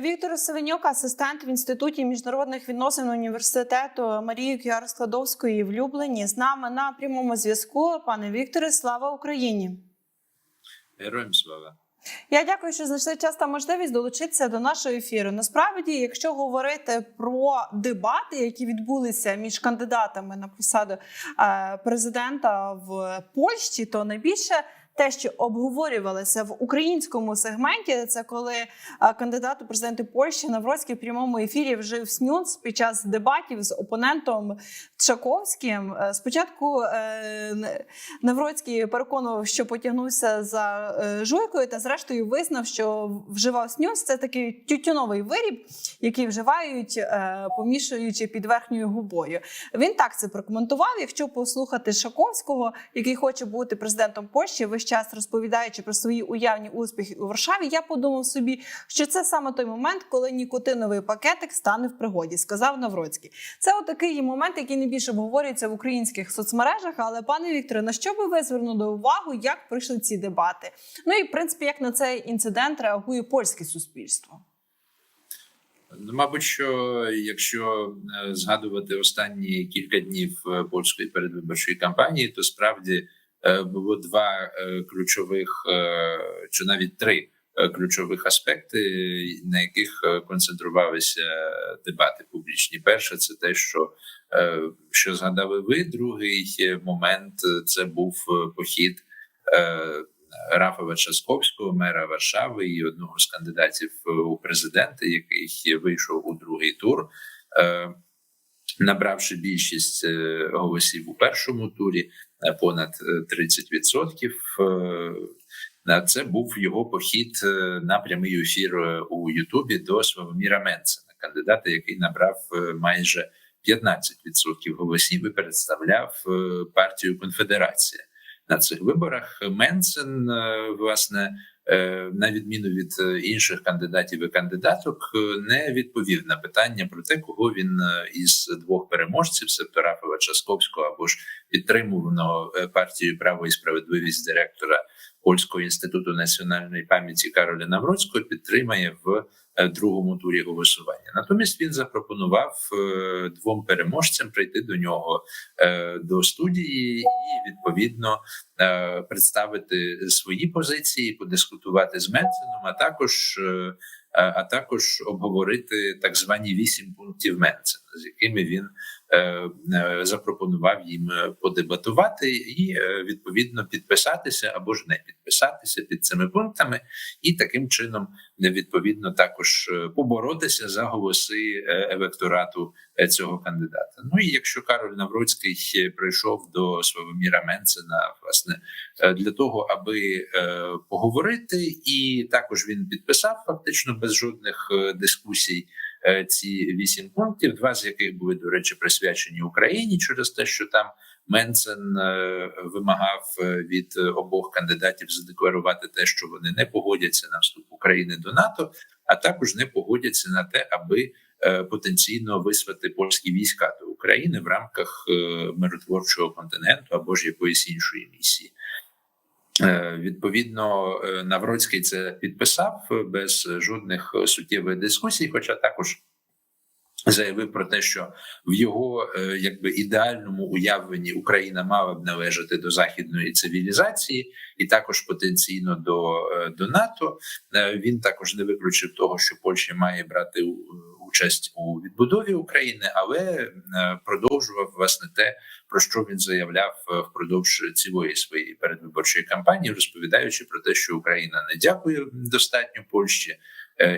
Віктор Севенюк, асистент в інституті міжнародних відносин університету Марії Кюар Складовської в Люблені. З нами на прямому зв'язку. Пане Вікторе, слава Україні! Героям слава. Я дякую, що знайшли час та можливість долучитися до нашого ефіру. Насправді, якщо говорити про дебати, які відбулися між кандидатами на посаду е, президента в Польщі, то найбільше те, що обговорювалося в українському сегменті, це коли е, кандидат у президенти Польщі Навроцький в прямому ефірі вжив снюц під час дебатів з опонентом Чаковським. Е, Спочатку е, Навроцький переконував, що потягнувся за жуйкою, та зрештою визнав, що вживав снюс. Це такий тютюновий виріб, який вживають, помішуючи під верхньою губою. Він так це прокоментував. Якщо послухати Шаковського, який хоче бути президентом Польщі, весь час розповідаючи про свої уявні успіхи у Варшаві, я подумав собі, що це саме той момент, коли нікотиновий пакетик стане в пригоді, сказав Навроцький. Це отакий момент, який найбільше обговорюється в українських соцмережах. Але пане Вікторе, на що би ви звернули увагу, як пройшли ці дебати? Ну і в принципі, як на цей інцидент реагує польське суспільство? Ну, мабуть, що якщо е, згадувати останні кілька днів е, польської передвиборчої кампанії, то справді було два е, ключових е, чи навіть три е, ключових аспекти, на яких е, концентрувалися дебати публічні. Перше, це те, що, е, що згадали ви. Другий е, момент е, це був е, похід. е, Рафова Часковського, мера Варшави і одного з кандидатів е, у президенти, який вийшов у другий тур, е, набравши більшість е, голосів у першому турі, е, понад е, 30%. Е, е, Це був його похід на прямий ефір у Ютубі до Славоміра Менцена, кандидата, який набрав майже 15% голосів і представляв партію Конфедерація на цих виборах. Менсен, власне, на відміну від е, інших кандидатів і кандидаток, е, не відповів на питання про те, кого він е, із двох переможців Септорапова Часковського або ж підтримуваного е, партією право і справедливість директора Польського інституту національної пам'яті Кароля Навроцького підтримає в е, другому турі голосування. Натомість він запропонував е, двом переможцям прийти до нього е, до студії і відповідно представити свої позиції, подискутувати з Менценом, а також а також обговорити так звані вісім пунктів Менцена, з якими він запропонував їм е, подебатувати і е, відповідно підписатися або ж не підписатися під цими пунктами, і таким чином е, відповідно також е, поборотися за голоси е, електорату е, цього кандидата. Ну і якщо Кароль Навроцький е, прийшов до Славоміра Менцена, власне е, для того, аби е, поговорити, і також він підписав фактично без жодних е, дискусій е, ці вісім пунктів, два з яких були до речі присвячені Україні через те, що там Менцен е, вимагав е, від е, обох кандидатів задекларувати те, що вони не погодяться на вступ України до НАТО, а також не погодяться на те, аби е, потенційно вислати польські війська до України в рамках е, миротворчого континенту або ж якоїсь іншої місії. Е, Відповідно, е, Навроцький це підписав е, без жодних суттєвих дискусій, хоча також заявив про те, що в його е, якби ідеальному уявленні Україна мала б належати до західної цивілізації, і також потенційно до, е, до НАТО. Е, Він також не виключив того, що Польща має брати участь у відбудові України, але продовжував власне те, про що він заявляв впродовж цілої своєї передвиборчої кампанії, розповідаючи про те, що Україна не дякує достатньо Польщі,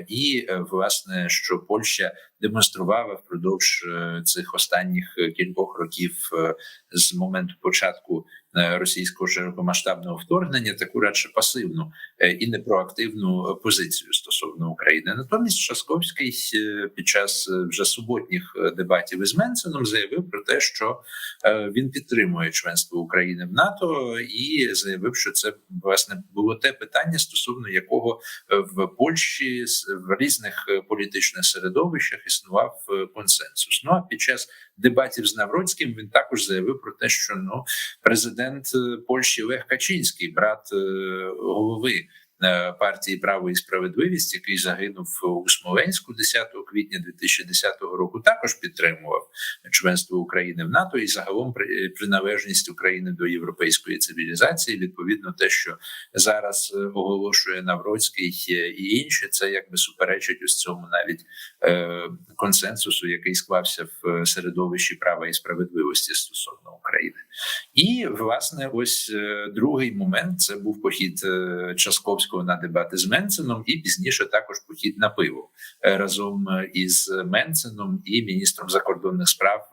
і власне що Польща демонструвала впродовж е, цих останніх кількох років е, з моменту початку е, російського широкомасштабного вторгнення таку радше пасивну і непроактивну позицію стосовно України. Натомість Шасковський під час вже суботніх дебатів із Менсеном заявив про те, що він підтримує членство України в НАТО, і заявив, що це власне було те питання, стосовно якого в Польщі в різних політичних середовищах існував е, консенсус. Ну а під час дебатів з Навроцьким він також заявив про те, що ну президент е, Польщі Лех Качинський, брат е, голови партії Право і справедливість, який загинув у Смоленську 10 квітня 2010 року, також підтримував членство України в НАТО і загалом при- приналежність України до європейської цивілізації. Відповідно, те, що зараз е, оголошує Навроцький е, і інші, це якби суперечить ось цьому навіть е, консенсусу, який склався в е, середовищі права і справедливості стосовно України. І власне, ось е, другий момент це був похід е, Часковського на дебати з Менценом, і пізніше також похід на пиво е, разом е, із Менценом і міністром закордонних справ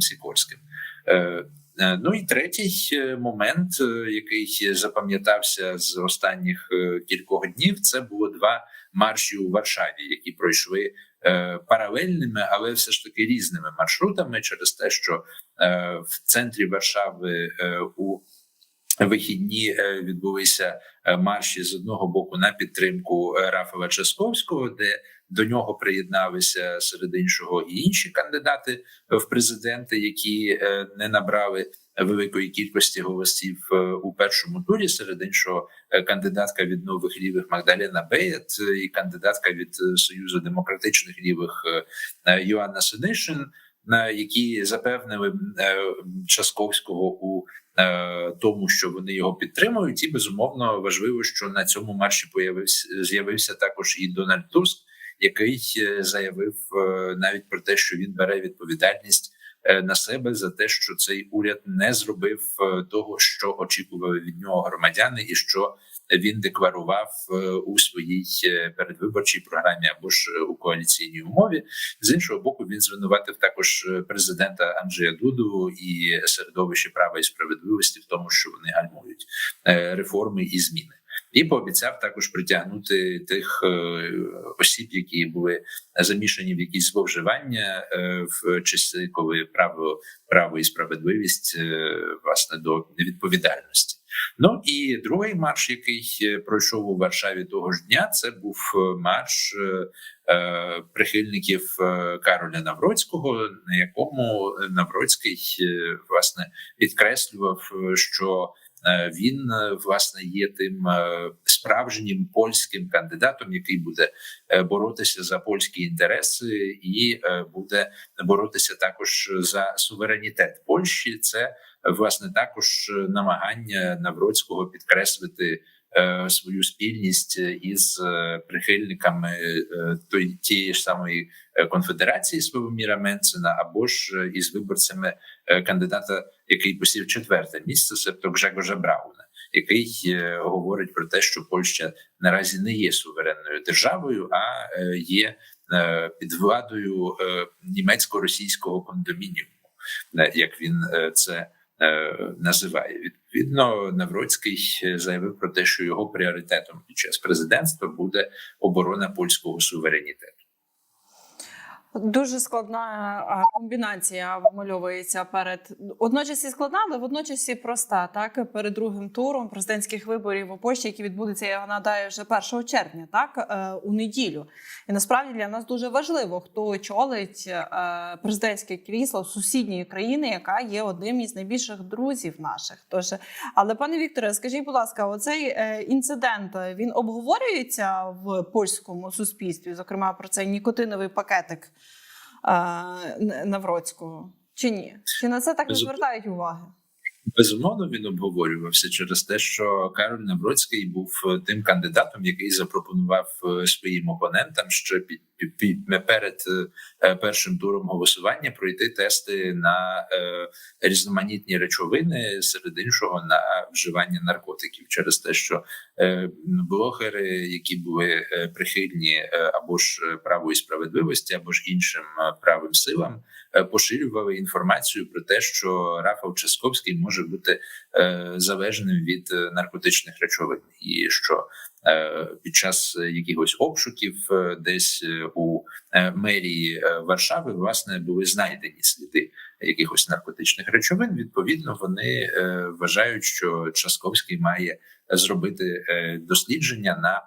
Сікорським. Е, е, Ну і третій момент, який запам'ятався з останніх кількох днів, це було два марші у Варшаві, які пройшли паралельними, але все ж таки різними маршрутами, через те, що в центрі Варшави у вихідні е, відбулися е, марші з одного боку на підтримку е, Рафала Часковського, де до нього приєдналися серед іншого і інші кандидати в президенти, які не набрали великої кількості голосів у першому турі. Серед іншого, кандидатка від нових лівих Магдалена Беєт і кандидатка від Союзу демократичних лівих Йоанна Синишин, на які запевнили Часковського у тому, що вони його підтримують, і безумовно важливо, що на цьому марші появився з'явився також і Дональд Туск, який е, заявив е, навіть про те, що він бере відповідальність е, на себе за те, що цей уряд не зробив е, того, що очікували від нього громадяни, і що він декларував е, у своїй е, передвиборчій програмі або ж е, у коаліційній умові. З іншого боку, він звинуватив також президента Анджея Дуду і середовище права і справедливості в тому, що вони гальмують реформи і зміни. І пообіцяв також притягнути тих осіб, які були замішані в якісь зловживання в часи, коли право право і справедливість власне до відповідальності. Ну і другий марш, який е, пройшов у Варшаві того ж дня, це був е, марш е, е, прихильників Кароля Навроцького, на якому Навроцький власне підкреслював, що він е, власне є тим е, справжнім польським кандидатом, який буде е, боротися за польські інтереси, і е, буде боротися також за суверенітет Польщі. Це е, власне також намагання Навроцького підкреслити е, свою спільність із е, прихильниками е, той тієї ж самої е, конфедерації Свобоміра Менцена, або ж е, із виборцями е, кандидата, який посів четверте місце, себто Гжегожа Брауна, який е, говорить про те, що Польща наразі не є суверенною державою, а е, є е, під владою е, німецько-російського кондомініуму, е, як він е, це е, називає. Відповідно, Навроцький е, заявив про те, що його пріоритетом під час президентства буде оборона польського суверенітету. Дуже складна комбінація вимальовується перед одночас і складна, але водночас і проста. Так перед другим туром президентських виборів у Польщі, які відбудуться, я нагадаю, вже 1 червня, так е, у неділю. І насправді для нас дуже важливо, хто очолить е, президентське крісло сусідньої країни, яка є одним із найбільших друзів наших. Тож, але пане Вікторе, скажіть, будь ласка, оцей е, інцидент він обговорюється в польському суспільстві, зокрема про цей нікотиновий пакетик Навроцького, чи ні? Чи на це так не звертають уваги? Безумовно, він обговорювався через те, що Кароль Навроцький був е, тим кандидатом, який запропонував е, своїм опонентам під, під перед е, першим туром голосування пройти тести на е, різноманітні речовини, серед іншого на вживання наркотиків, через те, що е, блогери, які були прихильні або ж е, правої справедливості, або ж іншим правим силам, поширювали інформацію про те, що Рафал Часковський може бути залежним від наркотичних речовин, і що під час якихось обшуків е, десь е, у е, мерії е, Варшави власне були знайдені сліди якихось наркотичних речовин. Відповідно, вони е, вважають, що Часковський має зробити е, дослідження на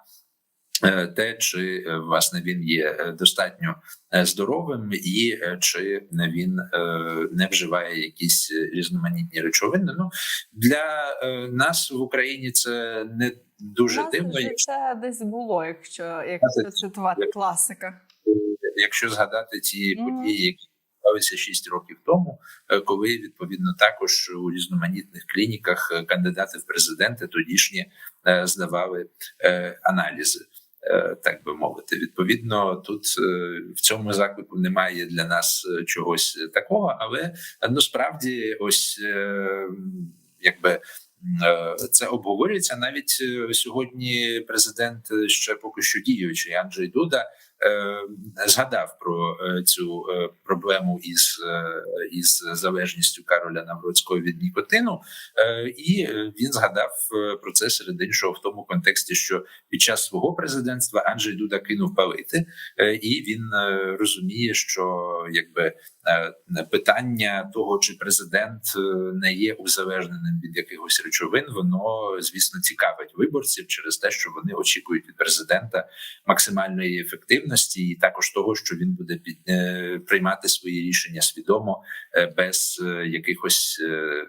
е, те, чи е, власне він є е, достатньо е, здоровим, і е, чи він е, не вживає якісь різноманітні речовини. Ну для е, нас в Україні це не дуже нас дивно, вже якщо, це десь було, якщо, якщо цитувати класика. якщо згадати ті Мгм. події, які відбувалися 6 років тому, е, коли відповідно також у різноманітних клініках е, кандидати в президенти тодішні е, здавали аналізи. Так би мовити, відповідно, тут в цьому заклику немає для нас чогось такого, але е, ну ось якби це обговорюється навіть е, сьогодні. Президент е, ще поки що діючий Анджей Дуда е, згадав про е, цю е, проблему із, е, із залежністю Кароля Навроцького від нікотину, е, і е, він згадав е, про це серед іншого в тому контексті, що під час свого президентства Анджей Дуда кинув палити, е, і він е, розуміє, що якби е, питання того, чи президент е, не є узалежненим від якихось речовин, воно звісно цікавить виборців через те, що вони очікують від президента максимальної ефективності, і також того, що він буде під е, приймати свої рішення свідомо е, без е, якихось е,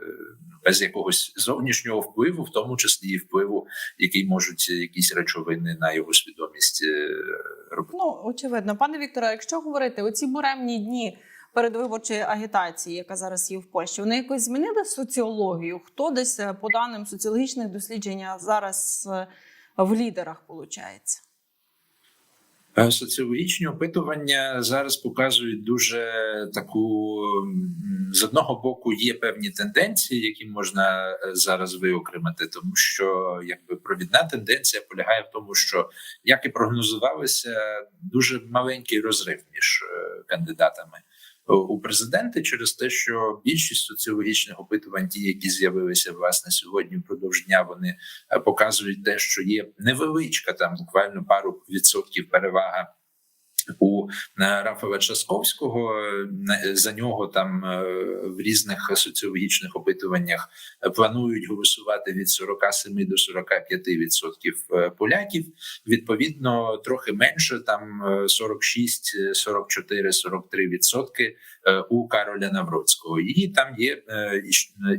без якогось зовнішнього впливу, в тому числі і впливу, який можуть якісь речовини на його свідомість е, робити. Ну, очевидно, пане Вікторе, якщо говорити оці буремні дні передвиборчої агітації, яка зараз є в Польщі, вони якось змінили соціологію? Хто десь е, по даним соціологічних досліджень зараз е, в лідерах виходить? Е, Соціологічні опитування зараз показують дуже таку з одного боку є певні тенденції, які можна е, зараз виокремити, тому що якби провідна тенденція полягає в тому, що як і прогнозувалося, дуже маленький розрив між е, кандидатами у президенти через те, що більшість соціологічних опитувань, ті, які з'явилися власне сьогодні впродовж дня, вони е, показують те, що є невеличка там буквально пару відсотків перевага. У е, Рафала Часковського Е, на- за нього там е, в різних соціологічних опитуваннях е, планують голосувати від 47 до 45 відсотків е, поляків. Відповідно, трохи менше там е, 46, е, 44, 43 відсотки е, у Кароля Навроцького. І там є е,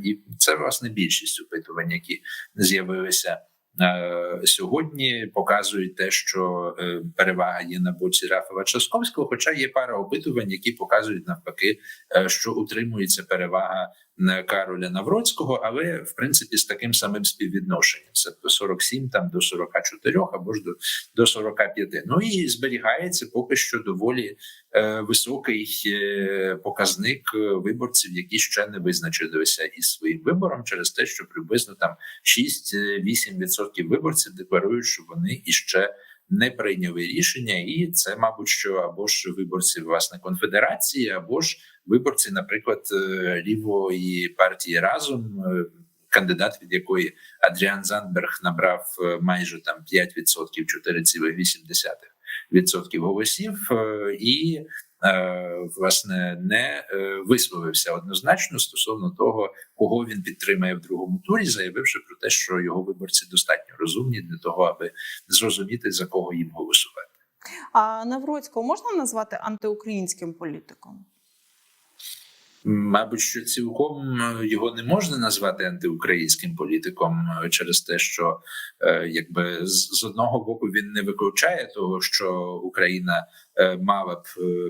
і це власне більшість опитувань, які з'явилися. Е, Сьогодні показують те, що е, перевага є на боці Рафова Часковського, хоча є пара опитувань, які показують навпаки, е, що утримується перевага Кароля Навроцького, але в принципі з таким самим співвідношенням, тобто 47 там до 44 або ж до, до 45. Ну і зберігається поки що доволі е, високий показник виборців, які ще не визначилися із своїм вибором, через те, що приблизно там 6-8% виборців декларують, що вони іще не прийняли рішення, і це, мабуть, що або ж виборці власне конфедерації, або ж виборці, наприклад, е, лівої партії разом. е, Кандидат, від якої Адріан Зандберг набрав е, майже там 5%, 4,8% голосів, і власне не е, висловився однозначно стосовно того, кого він підтримає в другому турі, заявивши про те, що його виборці достатньо розумні для того, аби зрозуміти за кого їм голосувати. А Навроцького можна назвати антиукраїнським політиком? Мабуть, що цілком е, його не можна назвати антиукраїнським політиком е, через те, що е, якби з одного боку він не виключає того, що Україна мала б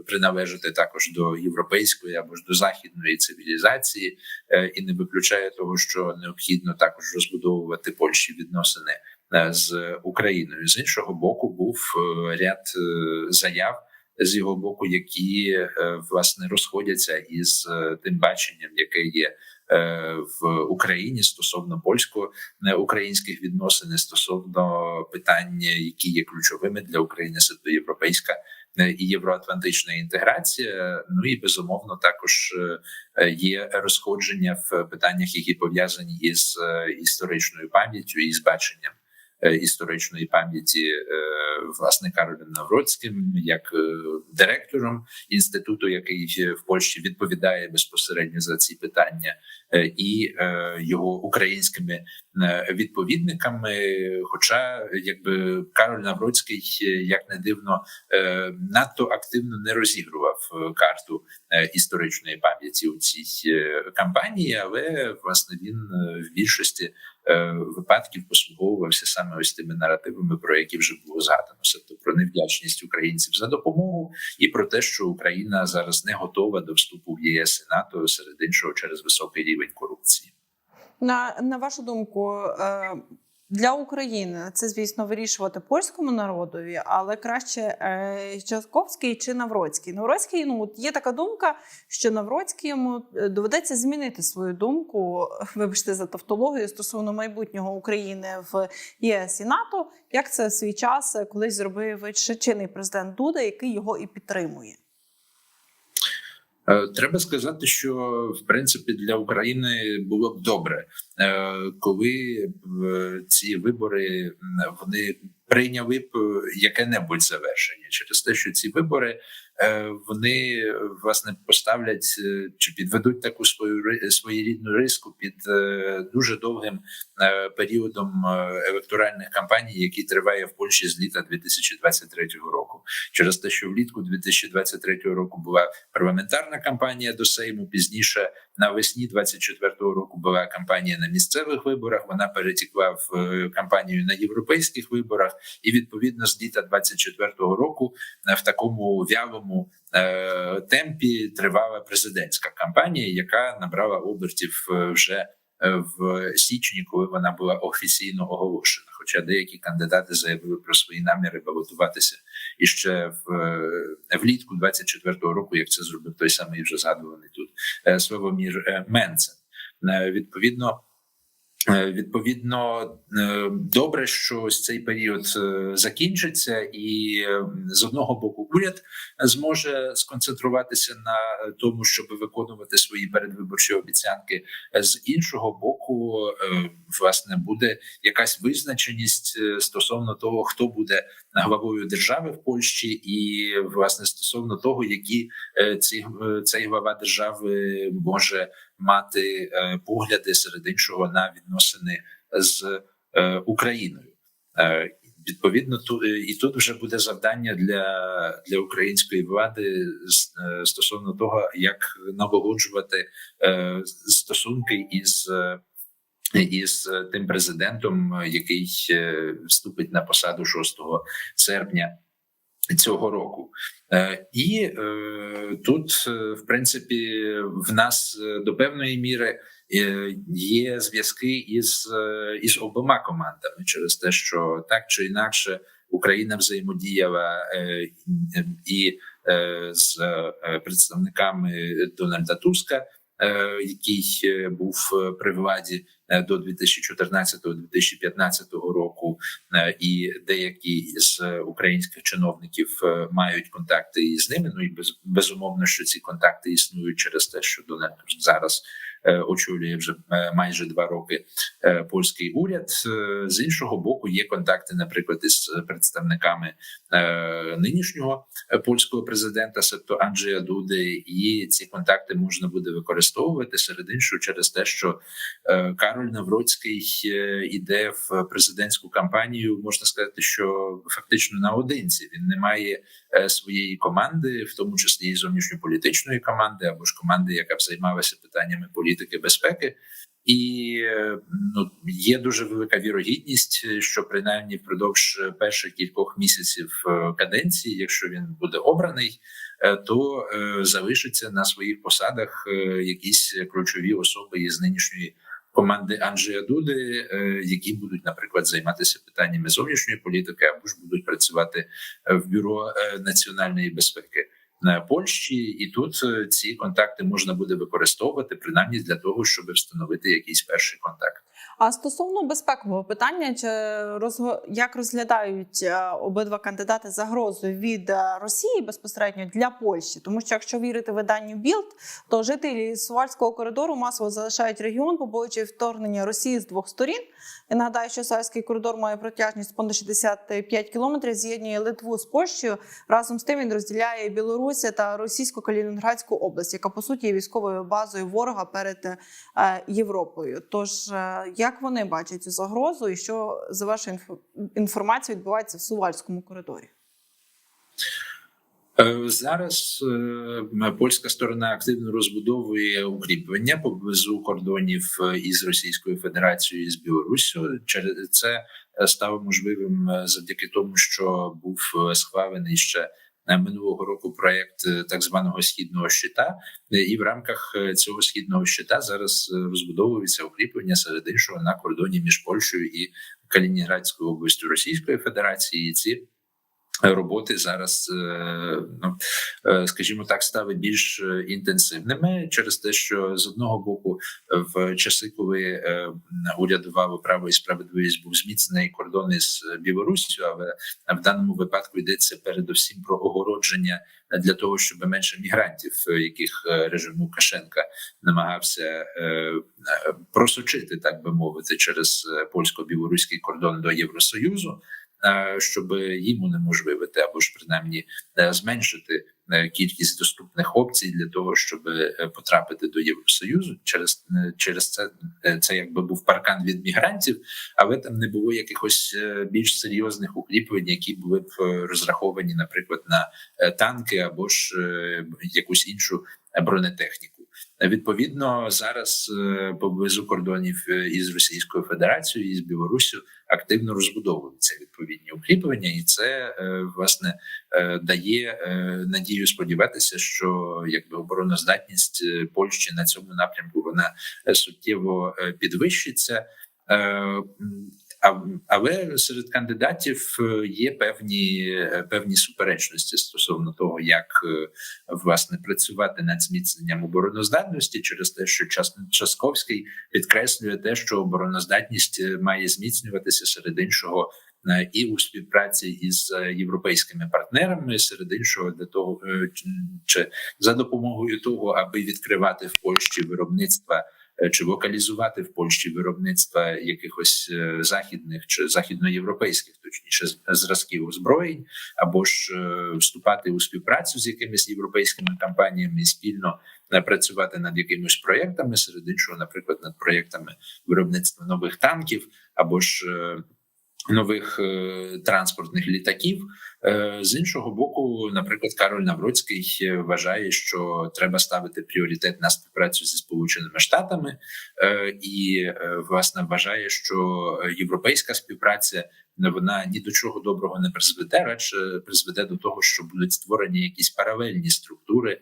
приналежати також до європейської або ж до західної цивілізації, і не виключає того, що необхідно також розбудовувати Польщі відносини з Україною. З іншого боку, був ряд заяв з його боку, які е, власне розходяться із е, тим баченням, яке є е, в Україні стосовно польсько-українських відносин, стосовно питань, які є ключовими для України, це європейська і євроатлантична інтеграція. Ну і безумовно також є розходження в питаннях, які пов'язані із історичною пам'яттю і з баченням історичної пам'яті е, власне Каролем Навроцьким, як е, директором інституту, який в Польщі відповідає безпосередньо за ці питання, е, і е, його українськими е, відповідниками. Хоча, якби Кароль Навроцький, е, як не дивно, е, надто активно не розігрував е, карту е, історичної пам'яті у цій е, кампанії, але власне він е, в більшості е, випадків послуговувався саме ось тими наративами, про які вже було згадано. Тобто про невдячність українців за допомогу і про те, що Україна зараз не готова до вступу в ЄС і НАТО серед іншого через високий рівень корупції. На, на вашу думку, е, для України це, звісно, вирішувати польському народові, але краще е, Часковський чи Навроцький. Навроцький, ну от є така думка, що Навроцький йому е, доведеться змінити свою думку, вибачте за тавтологію стосовно майбутнього України в ЄС і НАТО. Як це в свій час е, колись зробив чинний президент Дуда, який його і підтримує? Е, Треба сказати, що в принципі для України було б добре, е, коли е, ці вибори вони прийняли б яке-небудь завершення. Через те, що ці вибори вони власне поставлять е, чи підведуть таку свою своєрідну риску під е, дуже довгим е, періодом е, електоральних кампаній, який триває в Польщі з літа 2023 року, через те, що влітку 2023 року була парламентарна кампанія до Сейму. Пізніше навесні 24-го року була кампанія на місцевих виборах. Вона перетікла в е, кампанію на європейських виборах, і відповідно з літа 24-го року е, в такому вялому е, темпі тривала президентська кампанія, яка набрала обертів е, вже е, в січні, коли вона була офіційно оголошена. Хоча деякі кандидати заявили про свої наміри балотуватися іще в е, влітку 24-го року, як це зробив той самий вже згадуваний тут Славомір е, Менцен. Відповідно, відповідно, е, добре, що ось цей період е, закінчиться, і е, з одного боку уряд зможе сконцентруватися на тому, щоб виконувати свої передвиборчі обіцянки. З іншого боку, е, власне, буде якась визначеність е, стосовно того, хто буде главою держави в Польщі, і власне стосовно того, які е, ці е, цей глава держави може мати е, погляди серед іншого на відносини з е, Україною. Е, Відповідно, ту і тут вже буде завдання для, для української влади стосовно того, як налагоджувати стосунки із. Із тим президентом, який вступить на посаду 6 серпня цього року, Е, і е, тут, е, в принципі, в нас до певної міри є зв'язки із, із обома командами через те, що так чи інакше Україна взаємодіяла і з представниками Дональда Туска, який був при владі до 2014-2015 року, Е, і деякі з українських чиновників е, мають контакти із ними. Ну і без, безумовно, що ці контакти існують через те, що Дональд зараз е, очолює вже е, майже два роки е, польський уряд. Е, З іншого боку, є контакти, наприклад, із представниками е, нинішнього е, польського президента, себто Анджея Дуди, і ці контакти можна буде використовувати серед іншого через те, що е, Кароль Навроцький е, іде в президентську кампанію. Можна сказати, що фактично наодинці він не має е, своєї команди, в тому числі і зовнішньополітичної команди, або ж команди, яка б займалася питаннями політики безпеки. І е, ну є дуже велика вірогідність, що принаймні впродовж перших кількох місяців е, каденції, якщо він буде обраний, е, то е, залишиться на своїх посадах е, якісь ключові особи із нинішньої команди Анджея Дуди, е, які будуть, наприклад, займатися питаннями зовнішньої політики, або ж будуть працювати е, в бюро е, національної безпеки. На Польщі, і тут ці контакти можна буде використовувати принаймні для того, щоб встановити якийсь перший контакт. А стосовно безпекового питання, чи як розглядають е, обидва кандидати загрозу від е, Росії безпосередньо для Польщі? Тому що якщо вірити виданню Білд, то жителі Сувальського коридору масово залишають регіон, побоюючи вторгнення Росії з двох сторін. Я нагадаю, що Сальський коридор має протяжність понад 65 кілометрів, з'єднує Литву з Польщею. Разом з тим він розділяє Білорусь та російсько Калінінградську область, яка по суті є військовою базою ворога перед е, Європою. Тож е, як вони бачать цю загрозу, і що за вашою інфо- інформацією відбувається в Сувальському коридорі? Е, Зараз е, польська сторона активно розбудовує укріплення поблизу кордонів е, із Російською Федерацією і з Білоруссю. Через це стало можливим завдяки тому, що був схвалений ще минулого року проект так званого східного щита. І в рамках цього східного щита зараз розбудовується укріплення серед іншого на кордоні між Польщею і Калінінградською областю Російської Федерації. Ці роботи зараз, е, ну е, скажімо так, стали більш е, інтенсивними через те, що з одного боку, в часи, коли урядувало право і справедливість, був зміцнений кордони з Білоруссю, але в даному випадку йдеться передусім про огородження для того, щоб менше мігрантів, яких режим Лукашенка намагався просочити, так би мовити, через польсько-білоруський кордон до Євросоюзу щоб їм унеможливити або ж принаймні е, зменшити е, кількість доступних опцій для того, щоб е, потрапити до Євросоюзу. Через е, через це е, це якби був паркан від мігрантів, але там не було якихось е, більш серйозних укріплень, які були б е, розраховані, наприклад, на е, танки або ж е, якусь іншу е, бронетехніку. Відповідно, зараз е, поблизу кордонів е, із Російською Федерацією і з Білоруссю активно розбудовуються відповідні укріплення, і це е, власне е, дає е, надію сподіватися, що якби обороноздатність Польщі на цьому напрямку вона суттєво підвищиться. Але серед кандидатів е, є певні е, певні суперечності стосовно того, як е, власне працювати над зміцненням обороноздатності, через те, що Час- Часковський підкреслює те, що обороноздатність має зміцнюватися серед іншого і у співпраці із європейськими партнерами, серед іншого для того, чи за допомогою того, аби відкривати в Польщі виробництва. Е, Чи локалізувати в Польщі виробництва якихось е, західних чи західноєвропейських, точніше зразків озброєнь, або ж е, вступати у співпрацю з якимись європейськими компаніями і спільно працювати над якимись проєктами, серед іншого, наприклад, над проєктами виробництва нових танків або ж нових е, транспортних літаків. Е, З іншого боку, наприклад, Кароль Навроцький е, вважає, що треба ставити пріоритет на співпрацю зі Сполученими Штатами, і власне вважає, що європейська співпраця вона ні до чого доброго не призведе, радше призведе до того, що будуть створені якісь паралельні структури,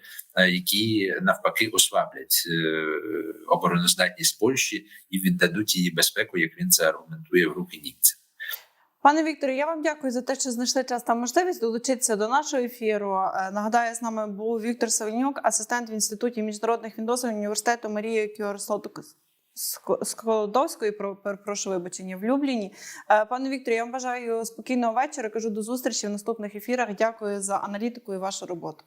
які навпаки ослаблять обороноздатність Польщі і віддадуть її безпеку, як він це аргументує в руки німців. Пане Вікторе, я вам дякую за те, що знайшли час та можливість долучитися до нашого ефіру. Е, Нагадаю, з нами був Віктор Савельнюк, асистент в інституті міжнародних відносин університету Марії Кіорслоток. Сколодовської, про прошу вибачення в Любліні. Е, Пане Вікторе, я вам бажаю спокійного вечора. Кажу до зустрічі в наступних ефірах. Дякую за аналітику і вашу роботу.